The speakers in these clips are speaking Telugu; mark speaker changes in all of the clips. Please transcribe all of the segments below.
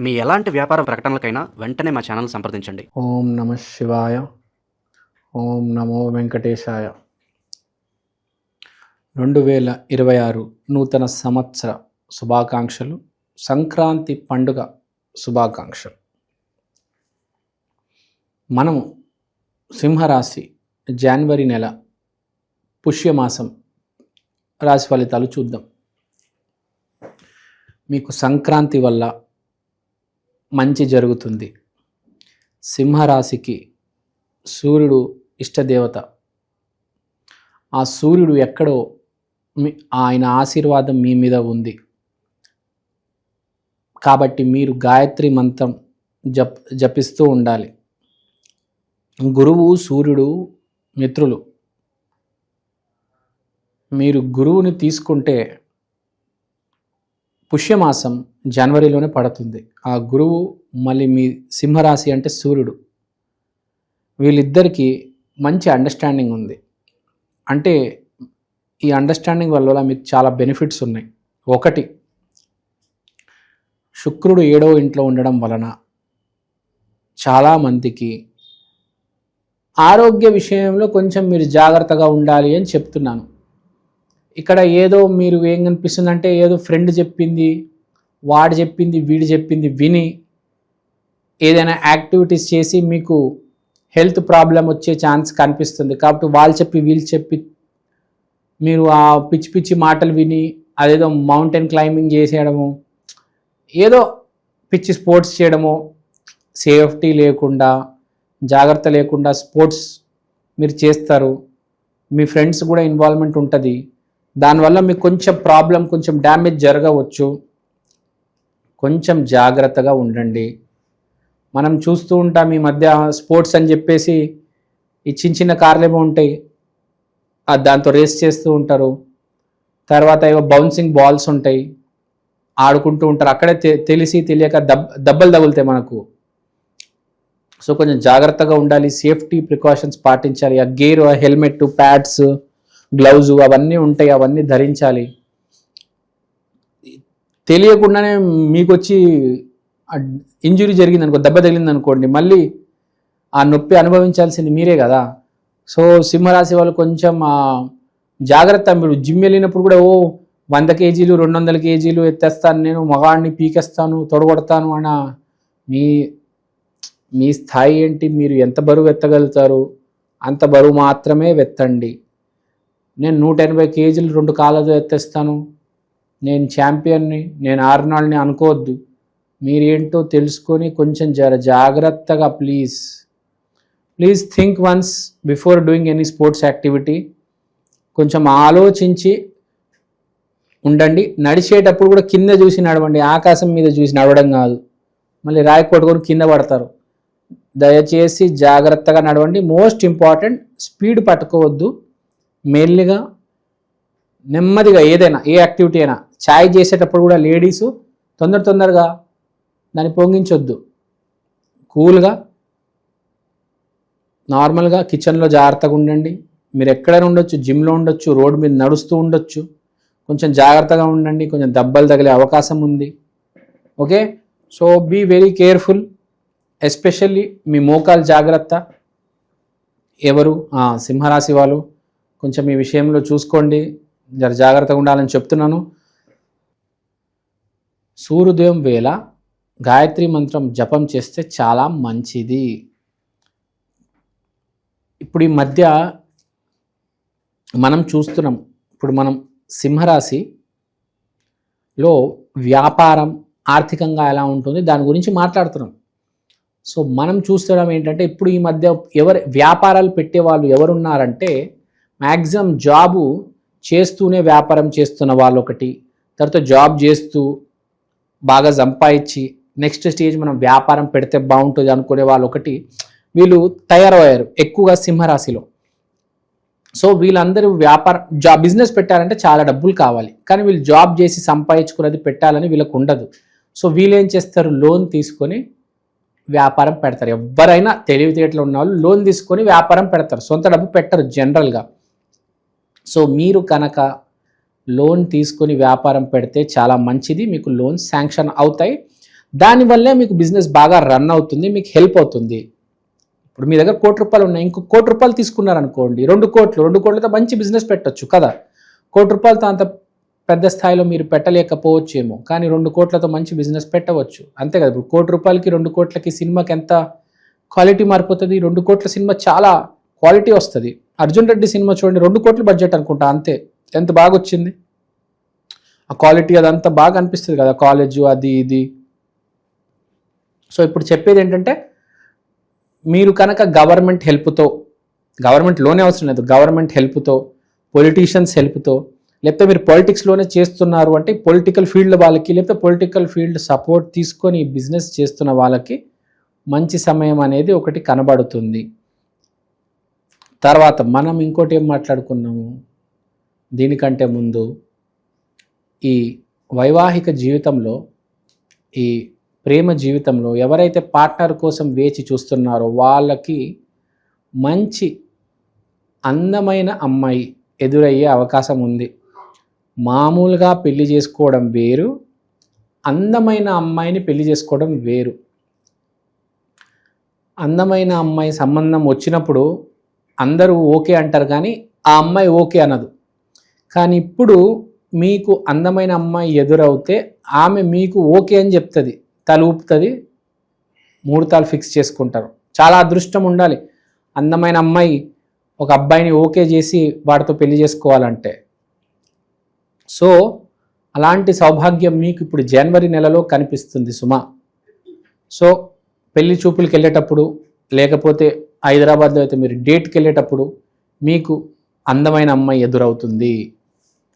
Speaker 1: మీ ఎలాంటి వ్యాపార ప్రకటనలకైనా వెంటనే మా ఛానల్ సంప్రదించండి.
Speaker 2: ఓం నమ శివాయ. ఓం నమో వెంకటేశాయ. రెండు వేల ఇరవై ఆరు నూతన సంవత్సర శుభాకాంక్షలు. సంక్రాంతి పండుగ శుభాకాంక్షలు. మనము సింహరాశి జనవరి నెల పుష్యమాసం రాశి ఫలితాలు చూద్దాం. మీకు సంక్రాంతి వల్ల మంచి జరుగుతుంది. సింహరాశికి సూర్యుడు ఇష్టదేవత. ఆ సూర్యుడు ఎక్కడో మీ ఆయన ఆశీర్వాదం మీ మీద ఉంది. కాబట్టి మీరు గాయత్రి మంత్రం జప్ జపిస్తూ ఉండాలి. గురువు సూర్యుడు మిత్రులు. మీరు గురువుని తీసుకుంటే పుష్యమాసం జనవరిలోనే పడుతుంది. ఆ గురువు మళ్ళీ మీ సింహరాశి అంటే సూర్యుడు. వీళ్ళిద్దరికీ మంచి అండర్స్టాండింగ్ ఉంది. అంటే ఈ అండర్స్టాండింగ్ వల్ల మీకు చాలా బెనిఫిట్స్ ఉన్నాయి. ఒకటి శుక్రుడు ఏడో ఇంట్లో ఉండడం వలన చాలామందికి ఆరోగ్య విషయంలో కొంచెం మీరు జాగ్రత్తగా ఉండాలి అని చెప్తున్నాను. ఇక్కడ ఏదో మీరు ఏం కనిపిస్తుందంటే ఏదో ఫ్రెండ్ చెప్పింది వాడు చెప్పింది వీడు చెప్పింది విని ఏదైనా యాక్టివిటీస్ చేసి మీకు హెల్త్ ప్రాబ్లం వచ్చే ఛాన్స్ కనిపిస్తుంది. కాబట్టి వాళ్ళు చెప్పి వీళ్ళు చెప్పి మీరు ఆ పిచ్చి పిచ్చి మాటలు విని అదేదో మౌంటైన్ క్లైంబింగ్ చేసేయడము ఏదో పిచ్చి స్పోర్ట్స్ చేయడము సేఫ్టీ లేకుండా జాగ్రత్త లేకుండా స్పోర్ట్స్ మీరు చేస్తారు. మీ ఫ్రెండ్స్ కూడా ఇన్వాల్వ్మెంట్ ఉంటుంది. దానివల్ల మీకు కొంచెం ప్రాబ్లం కొంచెం డ్యామేజ్ జరగవచ్చు. కొంచెం జాగ్రత్తగా ఉండండి. మనం చూస్తూ ఉంటాం ఈ మధ్య స్పోర్ట్స్ అని చెప్పేసి ఈ చిన్న చిన్న కార్లు ఏమో ఉంటాయి. దాంతో రేస్ చేస్తూ ఉంటారు. తర్వాత ఏవో బౌన్సింగ్ బాల్స్ ఉంటాయి. ఆడుకుంటూ ఉంటారు. అక్కడే తె- తెలిసి తెలియక దబ్ దెబ్బలు తగులుతాయి మనకు. సో కొంచెం జాగ్రత్తగా ఉండాలి. సేఫ్టీ ప్రికాషన్స్ పాటించాలి. ఆ గేర్ హెల్మెట్ ప్యాడ్స్ గ్లౌజ్ అవన్నీ ఉంటాయి అవన్నీ ధరించాలి. తెలియకుండానే మీకు వచ్చి ఇంజురీ జరిగింది అనుకో దెబ్బ తగిలింది అనుకోండి మళ్ళీ ఆ నొప్పి అనుభవించాల్సింది మీరే కదా. సో సింహరాశి వాళ్ళు కొంచెం జాగ్రత్త మీరు. జిమ్ వెళ్ళినప్పుడు కూడా ఓ వంద కేజీలు రెండు వందల కేజీలు ఎత్తేస్తాను నేను మగాడిని పీకేస్తాను తొడగొడతాను అన్న మీ మీ స్థాయి ఏంటి? మీరు ఎంత బరువు ఎత్తగలుగుతారు? అంత బరువు మాత్రమే వెత్తండి. నేను నూట ఎనభై కేజీలు రెండు కాళ్ళతో ఎత్తేస్తాను. నేను ఛాంపియన్ని నేను ఆర్నాల్ని అనుకోవద్దు. మీరేంటో తెలుసుకొని కొంచెం జర జాగ్రత్తగా please. Please think once before doing any sports activity. కొంచెం ఆలోచించి ఉండండి. నడిచేటప్పుడు కూడా కింద చూసి నడవండి. ఆకాశం మీద చూసి నడవడం కాదు. మళ్ళీ రాయి కొట్టుకొని కింద పడతారు. దయచేసి జాగ్రత్తగా నడవండి. మోస్ట్ ఇంపార్టెంట్ స్పీడ్ పట్టుకోవద్దు. మెయిన్లీగా నెమ్మదిగా ఏదైనా ఏ యాక్టివిటీ అయినా ఛాయ్ చేసేటప్పుడు కూడా లేడీసు తొందర తొందరగా దాన్ని పొంగించొద్దు. కూల్గా నార్మల్గా కిచెన్లో జాగ్రత్తగా ఉండండి. మీరు ఎక్కడైనా ఉండొచ్చు జిమ్లో ఉండొచ్చు రోడ్డు మీద నడుస్తూ ఉండొచ్చు. కొంచెం జాగ్రత్తగా ఉండండి కొంచెం దెబ్బలు తగిలే అవకాశం ఉంది. Okay? So be very careful especially మీ మోకాలు జాగ్రత్త. ఎవరు? సింహరాశి వాళ్ళు కొంచెం ఈ విషయంలో చూసుకోండి. జర జాగ్రత్తగా ఉండాలని చెప్తున్నాను. సూర్యోదయం వేళ గాయత్రి మంత్రం జపం చేస్తే చాలా మంచిది. ఇప్పుడు ఈ మధ్య మనం చూస్తున్నాం. ఇప్పుడు మనం సింహరాశిలో వ్యాపారం ఆర్థికంగా ఎలా ఉంటుంది దాని గురించి మాట్లాడుతున్నాం. సో మనం చూస్తున్నాం ఏంటంటే ఇప్పుడు ఈ మధ్య ఎవరు వ్యాపారాలు పెట్టే వాళ్ళు ఎవరున్నారంటే మ్యాక్సిమం జాబు చేస్తూనే వ్యాపారం చేస్తున్న వాళ్ళు ఒకటి తర్వాత జాబ్ చేస్తూ బాగా సంపాదించి నెక్స్ట్ స్టేజ్ మనం వ్యాపారం పెడితే బాగుంటుంది అనుకునే వాళ్ళు ఒకటి వీళ్ళు తయారయ్యారు ఎక్కువగా సింహరాశిలో. సో వీళ్ళందరూ వ్యాపారం జాబ్ బిజినెస్ పెట్టాలంటే చాలా డబ్బులు కావాలి. కానీ వీళ్ళు జాబ్ చేసి సంపాదించుకున్నది పెట్టాలని వీళ్ళకు ఉండదు సో వీళ్ళు ఏం చేస్తారు? లోన్ తీసుకొని వ్యాపారం పెడతారు. ఎవరైనా తెలివితేటలు ఉన్న వాళ్ళు లోన్ తీసుకొని వ్యాపారం పెడతారు. సొంత డబ్బు పెట్టరు జనరల్గా. సో మీరు కనుక లోన్ తీసుకొని వ్యాపారం పెడితే చాలా మంచిది. మీకు లోన్ శాంక్షన్ అవుతాయి. దానివల్లే మీకు బిజినెస్ బాగా రన్ అవుతుంది మీకు హెల్ప్ అవుతుంది. ఇప్పుడు మీ దగ్గర కోటి రూపాయలు ఉన్నాయి. ఇంకో కోటి రూపాయలు తీసుకున్నారనుకోండి రెండు కోట్లు రెండు కోట్లతో మంచి బిజినెస్ పెట్టచ్చు కదా. కోటి రూపాయలతో అంత పెద్ద స్థాయిలో మీరు పెట్టలేకపోవచ్చేమో కానీ రెండు కోట్లతో మంచి బిజినెస్ పెట్టవచ్చు. అంతే కదా. ఇప్పుడు కోటి రూపాయలకి రెండు కోట్లకి సినిమాకి ఎంత క్వాలిటీ మారిపోతుంది? రెండు కోట్ల సినిమా చాలా క్వాలిటీ వస్తుంది. అర్జున్ రెడ్డి సినిమా చూడండి రెండు కోట్ల బడ్జెట్ అనుకుంటా అంతే. ఎంత బాగా వచ్చింది ఆ క్వాలిటీ అదంతా బాగా అనిపిస్తుంది కదా కాలేజు అది ఇది. సో ఇప్పుడు చెప్పేది ఏంటంటే మీరు కనుక గవర్నమెంట్ హెల్ప్తో గవర్నమెంట్లోనే అవసరం లేదు గవర్నమెంట్ హెల్ప్తో పొలిటీషియన్స్ హెల్ప్తో లేకపోతే మీరు పొలిటిక్స్లోనే చేస్తున్నారు అంటే పొలిటికల్ ఫీల్డ్ వాళ్ళకి లేకపోతే పొలిటికల్ ఫీల్డ్ సపోర్ట్ తీసుకొని బిజినెస్ చేస్తున్న వాళ్ళకి మంచి సమయం అనేది ఒకటి కనబడుతుంది. తర్వాత మనం ఇంకోటి ఏం మాట్లాడుకున్నాము? దీనికంటే ముందు ఈ వైవాహిక జీవితంలో ఈ ప్రేమ జీవితంలో ఎవరైతే పార్ట్నర్ కోసం వేచి చూస్తున్నారో వాళ్ళకి మంచి అందమైన అమ్మాయి ఎదురయ్యే అవకాశం ఉంది. మామూలుగా పెళ్ళి చేసుకోవడం వేరు అందమైన అమ్మాయిని పెళ్ళి చేసుకోవడం వేరు. అందమైన అమ్మాయి సంబంధం వచ్చినప్పుడు అందరూ ఓకే అంటారు కానీ ఆ అమ్మాయి ఓకే అనదు. కానీ ఇప్పుడు మీకు అందమైన అమ్మాయి ఎదురవుతే ఆమె మీకు ఓకే అని చెప్తుంది. తల ఊపుతుంది. ముహూర్తాలు ఫిక్స్ చేసుకుంటారు. చాలా అదృష్టం ఉండాలి. అందమైన అమ్మాయి ఒక అబ్బాయిని ఓకే చేసి వాడితో పెళ్ళి చేసుకోవాలంటే. సో అలాంటి సౌభాగ్యం మీకు ఇప్పుడు జనవరి నెలలో కనిపిస్తుంది సుమా. సో పెళ్ళి చూపులకు వెళ్ళేటప్పుడు లేకపోతే హైదరాబాద్లో అయితే మీరు డేట్కి వెళ్ళేటప్పుడు మీకు అందమైన అమ్మాయి ఎదురవుతుంది.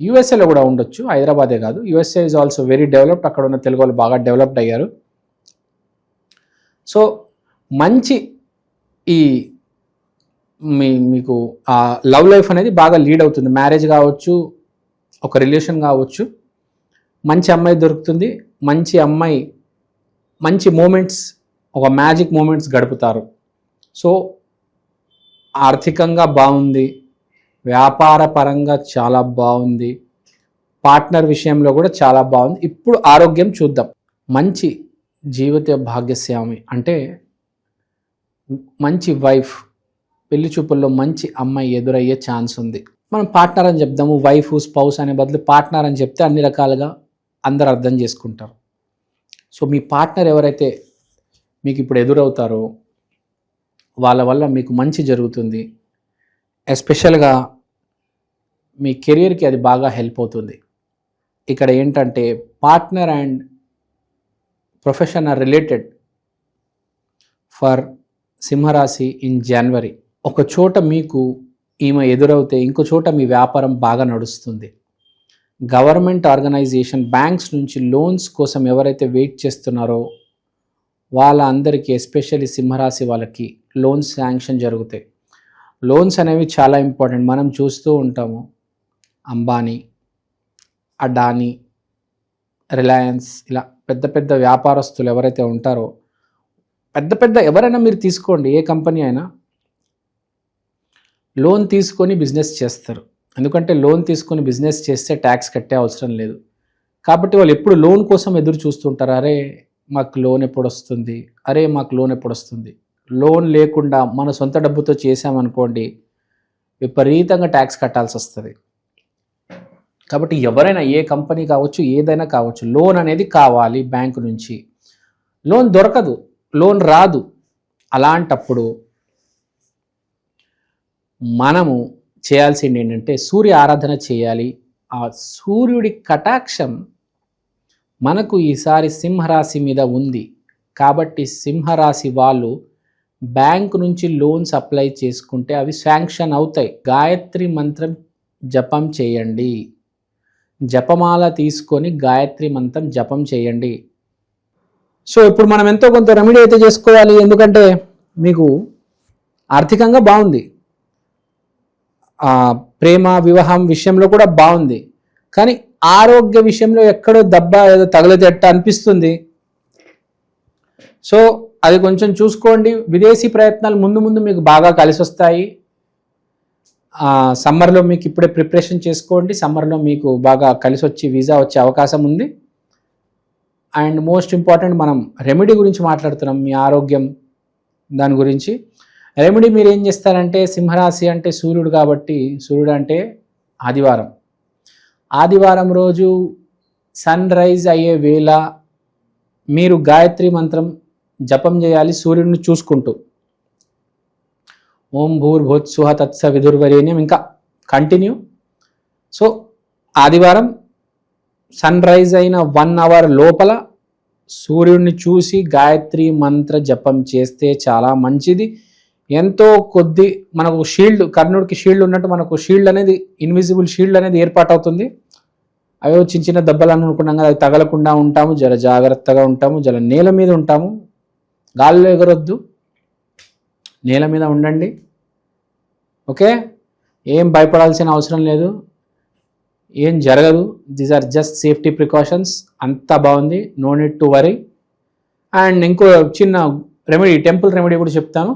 Speaker 2: యూఎస్ఏలో కూడా ఉండొచ్చు హైదరాబాదే కాదు. USA is also very developed అక్కడ ఉన్న తెలుగు వాళ్ళు బాగా డెవలప్డ్ అయ్యారు. సో మంచి ఈ మీ మీకు ఆ లవ్ లైఫ్ అనేది బాగా లీడ్ అవుతుంది. మ్యారేజ్ కావచ్చు ఒక రిలేషన్ కావచ్చు. మంచి అమ్మాయి దొరుకుతుంది. మంచి అమ్మాయి మంచి మూమెంట్స్ ఒక మ్యాజిక్ మూమెంట్స్ గడుపుతారు. సో ఆర్థికంగా బాగుంది. వ్యాపార పరంగా చాలా బాగుంది. పార్ట్నర్ విషయంలో కూడా చాలా బాగుంది. ఇప్పుడు ఆరోగ్యం చూద్దాం. మంచి జీవిత భాగ్యస్వామి అంటే మంచి వైఫ్ పెళ్ళి చూపుల్లో మంచి అమ్మాయి ఎదురయ్యే ఛాన్స్ ఉంది. మనం పార్ట్నర్ అని చెప్దాము వైఫ్ స్పౌస్ అనే బదులు పార్ట్నర్ అని చెప్తే అన్ని రకాలుగా అందరు అర్థం చేసుకుంటారు. సో మీ పార్ట్నర్ ఎవరైతే మీకు ఇప్పుడు ఎదురవుతారో వాళ్ళ వల్ల మీకు మంచి జరుగుతుంది. ఎస్పెషల్గా మీ కెరియర్కి అది బాగా హెల్ప్ అవుతుంది. ఇక్కడ ఏంటంటే partner and profession are related for సింహరాశి ఇన్ జనవరి. ఒక చోట మీకు ఈమె ఎదురవుతే ఇంకో చోట మీ వ్యాపారం బాగా నడుస్తుంది. గవర్నమెంట్ ఆర్గనైజేషన్ బ్యాంక్స్ నుంచి లోన్స్ కోసం ఎవరైతే వెయిట్ చేస్తున్నారో వాళ్ళ అందరికీ ఎస్పెషల్లీ సింహరాశి వాళ్ళకి లోన్స్ శాంక్షన్ జరుగుతాయి. లోన్స్ అనేవి చాలా ఇంపార్టెంట్. మనం చూస్తూ ఉంటాము అంబానీ అడానీ రిలయన్స్ ఇలా పెద్ద పెద్ద వ్యాపారస్తులు ఎవరైతే ఉంటారో పెద్ద పెద్ద ఎవరైనా మీరు తీసుకోండి ఏ కంపెనీ అయినా. లోన్ తీసుకొని బిజినెస్ చేస్తారు. ఎందుకంటే లోన్ తీసుకొని బిజినెస్ చేస్తే ట్యాక్స్ కట్టే అవసరం లేదు. కాబట్టి వాళ్ళు ఎప్పుడు లోన్ కోసం ఎదురు చూస్తుంటారు. అరే మాకు లోన్ ఎప్పుడు వస్తుంది అరే మాకు లోన్ ఎప్పుడు వస్తుంది లోన్ లేకుండా మన సొంత డబ్బుతో చేసామనుకోండి విపరీతంగా ట్యాక్స్ కట్టాల్సి వస్తుంది కాబట్టి ఎవరైనా ఏ కంపెనీ కావచ్చు ఏదైనా కావచ్చు లోన్ అనేది కావాలి బ్యాంకు నుంచి. లోన్ దొరకదు లోన్ రాదు. అలాంటప్పుడు మనము చేయాల్సింది ఏంటంటే సూర్య ఆరాధన చేయాలి. ఆ సూర్యుడి కటాక్షం మనకు ఈసారి సింహరాశి మీద ఉంది. కాబట్టి సింహరాశి వాళ్ళు బ్యాంక్ నుంచి లోన్స్ అప్లై చేసుకుంటే అవి శాంక్షన్ అవుతాయి. గాయత్రి మంత్రం జపం చేయండి. జపమాల తీసుకొని గాయత్రి మంత్రం జపం చేయండి. సో ఇప్పుడు మనం ఎంతో కొంత రెమెడీ అయితే చేసుకోవాలి. ఎందుకంటే మీకు ఆర్థికంగా బాగుంది. ప్రేమ వివాహం విషయంలో కూడా బాగుంది. కానీ ఆరోగ్య విషయంలో ఎక్కడో దెబ్బ ఏదో తగలదెట్ట అనిపిస్తుంది? సో అది కొంచెం చూసుకోండి. విదేశీ ప్రయత్నాలు ముందు ముందు మీకు బాగా కలిసి వస్తాయి. సమ్మర్లో మీకు ఇప్పుడే ప్రిపరేషన్ చేసుకోండి. సమ్మర్లో మీకు బాగా కలిసి వచ్చి వీసా వచ్చే అవకాశం ఉంది. అండ్ మోస్ట్ ఇంపార్టెంట్ మనం రెమెడీ గురించి మాట్లాడుతున్నాం. మీ ఆరోగ్యం దాని గురించి. రెమెడీ మీరు ఏం చేస్తారంటే సింహరాశి అంటే సూర్యుడు కాబట్టి సూర్యుడు అంటే ఆదివారం. ఆదివారం రోజు సన్ రైజ్ అయ్యే వేళ మీరు గాయత్రి మంత్రం జపం చేయాలి సూర్యుడిని చూసుకుంటూ. ఓం భూర్భోత్సుహ తత్స విధుర్వరేణ్యం ఇంకా కంటిన్యూ సో ఆదివారం సన్ రైజ్ అయిన వన్ అవర్ లోపల సూర్యుడిని చూసి గాయత్రి మంత్ర జపం చేస్తే చాలా మంచిది. ఎంతో కొద్ది మనకు షీల్డ్ కర్ణుడికి షీల్డ్ ఉన్నట్టు మనకు షీల్డ్ అనేది ఇన్విజిబుల్ షీల్డ్ అనేది ఏర్పాటవుతుంది. అవి చిన్న చిన్న దెబ్బలు అనుకున్నాం కదా అవి తగలకుండా ఉంటాము జర జాగ్రత్తగా ఉంటాము జర నేల మీద ఉంటాము. గాల్లో ఎగరొద్దు. నేల మీద ఉండండి. ఓకే? ఏం భయపడాల్సిన అవసరం లేదు. ఏం జరగదు. These are just safety precautions అంతా బాగుంది. No need to worry and ఇంకో చిన్న రెమెడీ టెంపుల్ రెమెడీ కూడా చెప్తాను.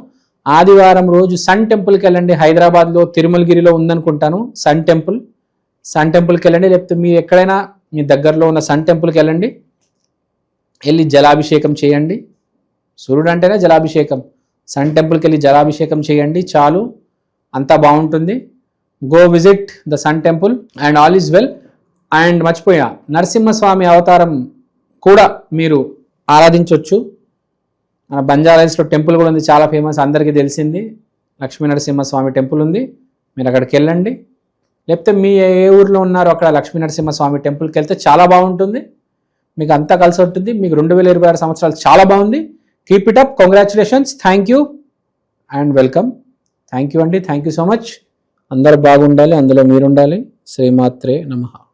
Speaker 2: ఆదివారం రోజు సన్ టెంపుల్కి వెళ్ళండి. హైదరాబాద్లో తిరుమలగిరిలో ఉందనుకుంటాను. సన్ టెంపుల్ సన్ టెంపుల్కి వెళ్ళండి. లేకపోతే మీ ఎక్కడైనా మీ దగ్గరలో ఉన్న సన్ టెంపుల్కి వెళ్ళండి. వెళ్ళి జలాభిషేకం చేయండి. సూర్యుడు అంటేనే జలాభిషేకం. సన్ టెంపుల్కి వెళ్ళి జలాభిషేకం చేయండి చాలు. అంతా బాగుంటుంది. Go visit the sun temple and all is well. And మర్చిపోయా నరసింహస్వామి అవతారం కూడా మీరు ఆరాధించవచ్చు మన బంజారాయిస్లో టెంపుల్ కూడా ఉంది చాలా ఫేమస్ అందరికీ తెలిసింది. లక్ష్మీ నరసింహస్వామి టెంపుల్ ఉంది మీరు అక్కడికి వెళ్ళండి. లేకపోతే మీ ఏ ఊర్లో ఉన్నారో అక్కడ లక్ష్మీ నరసింహస్వామి టెంపుల్కి వెళ్తే చాలా బాగుంటుంది. మీకు అంతా కలిసి ఉంటుంది మీకు రెండు వేల ఇరవై ఆరు సంవత్సరాలు చాలా బాగుంది. Keep it up congratulations thank you and welcome thank you అండి థ్యాంక్ యూ సో మచ్ అందరు బాగుండాలి. అందులో మీరు ఉండాలి శ్రీమాత్రే నమః.